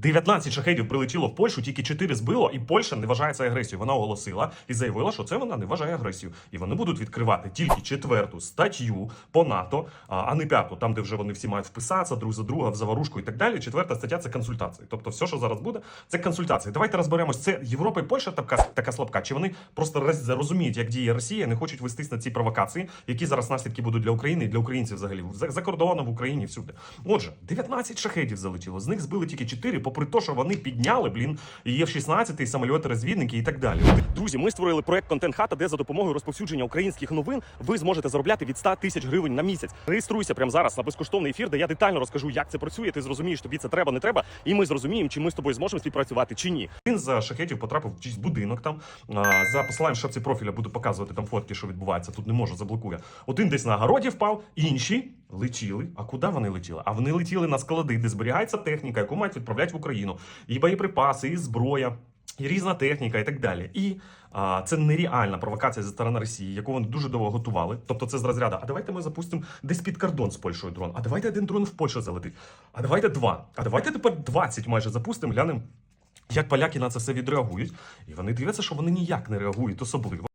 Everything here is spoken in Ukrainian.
19 шахедів прилетіло в Польщу, тільки 4 збило, і Польща не вважає це агресією. Вона оголосила і заявила, що це вона не вважає агресією. І вони будуть відкривати тільки четверту статтю по НАТО, а не п'яту, там, де вже вони всі мають вписатися друг за друга в заварушку і так далі. Четверта стаття це консультації. Тобто, все, що зараз буде, це консультації. Давайте розберемось. Це Європа і Польща така, така слабка. Чи вони просто роз- розуміють, як діє Росія, не хочуть вестись на ці провокації, які зараз наслідки будуть для України і для українців взагалі за, за кордоном в Україні всюди. Отже, 19 шахедів залетіло. З них збили тільки 4, попри те, що вони підняли, блін, і є в 16 самольоти, розвідники і так далі. Друзі, ми створили проект Контент Хата, де за допомогою розповсюдження українських новин ви зможете заробляти від 100 тисяч гривень на місяць. Реєструйся прямо зараз на безкоштовний ефір, де я детально розкажу, як це працює. Ти зрозумієш, тобі це треба, не треба, і ми зрозуміємо, чи ми з тобою зможемо співпрацювати чи ні. Він за шахетів потрапив в чийсь будинок там. За посиланням шапці профіля буду показувати там фотки, що відбувається. Тут не можу, заблокує. Один десь на городі впав, інші летіли. А куди вони летіли? А вони летіли на склади, де зберігається техніка, яку мають відправляти в Україну. І боєприпаси, і зброя. І різна техніка, і так далі. І а, це нереальна провокація зі сторони Росії, яку вони дуже довго готували. Тобто, це з розряду. А давайте ми запустимо десь під кордон з Польщею дрон. А давайте один дрон в Польщу залетить. А давайте два. А давайте тепер 20 майже запустимо, глянемо, як поляки на це все відреагують. І вони дивляться, що вони ніяк не реагують особливо.